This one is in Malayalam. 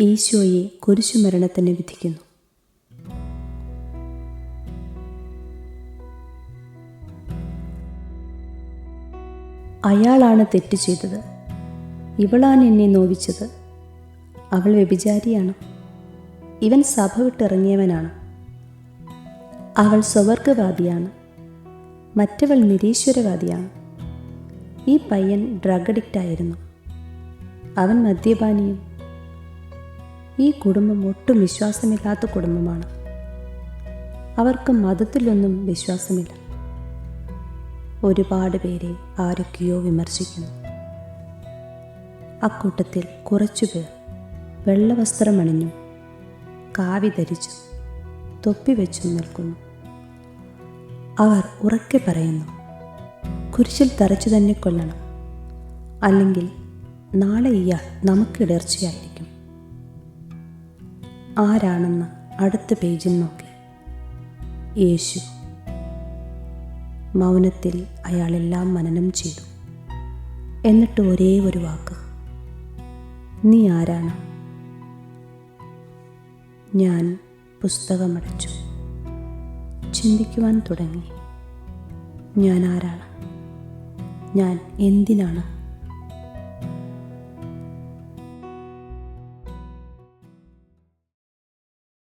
ഈശോയെ കുരിശുമരണത്തിന് വിധിക്കുന്നു. അയാളാണ് തെറ്റ് ചെയ്തത്. ഇവളാണ് എന്നെ നോവിച്ചത്. അവൾ വ്യഭിചാരിയാണ്. ഇവൻ സഭ വിട്ടിറങ്ങിയവനാണ്. അവൾ സ്വവർഗവാദിയാണ് മറ്റവൾ നിരീശ്വരവാദിയാണ്. ഈ പയ്യൻ ഡ്രഗ് അഡിക്റ്റ് ആയിരുന്നു അവൻ മദ്യപാനിയും ഈ കുടുംബം ഒട്ടും വിശ്വാസമില്ലാത്ത കുടുംബമാണ്. അവർക്ക് മതത്തിലൊന്നും വിശ്വാസമില്ല. ഒരുപാട് പേരെ ആരൊക്കെയോ വിമർശിക്കുന്നു. അക്കൂട്ടത്തിൽ കുറച്ചുപേർ വെള്ളവസ്ത്രമണിഞ്ഞും കാവി ധരിച്ചും തൊപ്പി വെച്ചു നിൽക്കുന്നു. അവർ ഉറക്കെ പറയുന്നു കുരിശിൽ തറച്ചു തന്നെ കൊല്ലണം. അല്ലെങ്കിൽ നാളെ ഇയാൾ നമുക്കിടർച്ചയായിരിക്കും ആരാണെന്ന് അടുത്ത പേജിൽ നോക്കി. യേശു മൗനത്തിൽ അയാളെല്ലാം മനനം ചെയ്തു. എന്നിട്ട് ഒരേ ഒരു വാക്ക്. നീ ആരാണ്? ഞാൻ പുസ്തകമടച്ചു. ചിന്തിക്കുവാൻ തുടങ്ങി. ഞാൻ ആരാണ്? ഞാൻ എന്തിനാണ്